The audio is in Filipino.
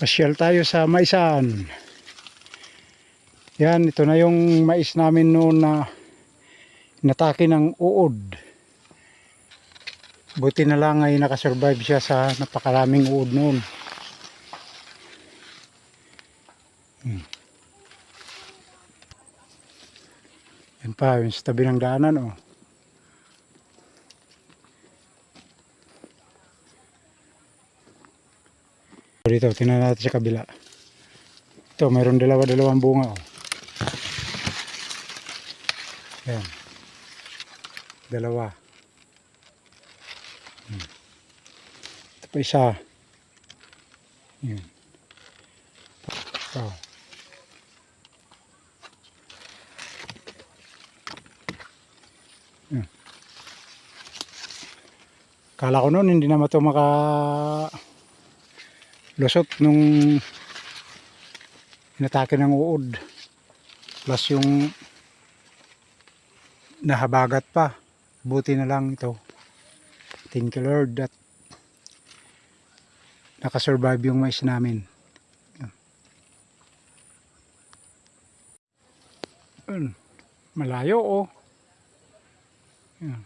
Pasyal tayo sa maisan. Yan, ito na yung mais namin noon na natake ng uod. Buti na lang ay nakasurvive siya sa napakaraming uod noon. Hmm. Yan pa, yung sa tabi ng daanan, oh. Dito, tingnan natin sa kabila. Ito, mayroon dalawa-dalawang bunga. Oh. Ayan. Dalawa. Hmm. Ito pa isa. Ayan. Ito. Ayan. Kala ko noon hindi naman ito maka lusot nung inatake ng uod. Plus yung nahabagat pa. Buti na lang ito. Thank you Lord that nakasurvive yung mais namin. Malayo oh. Yan.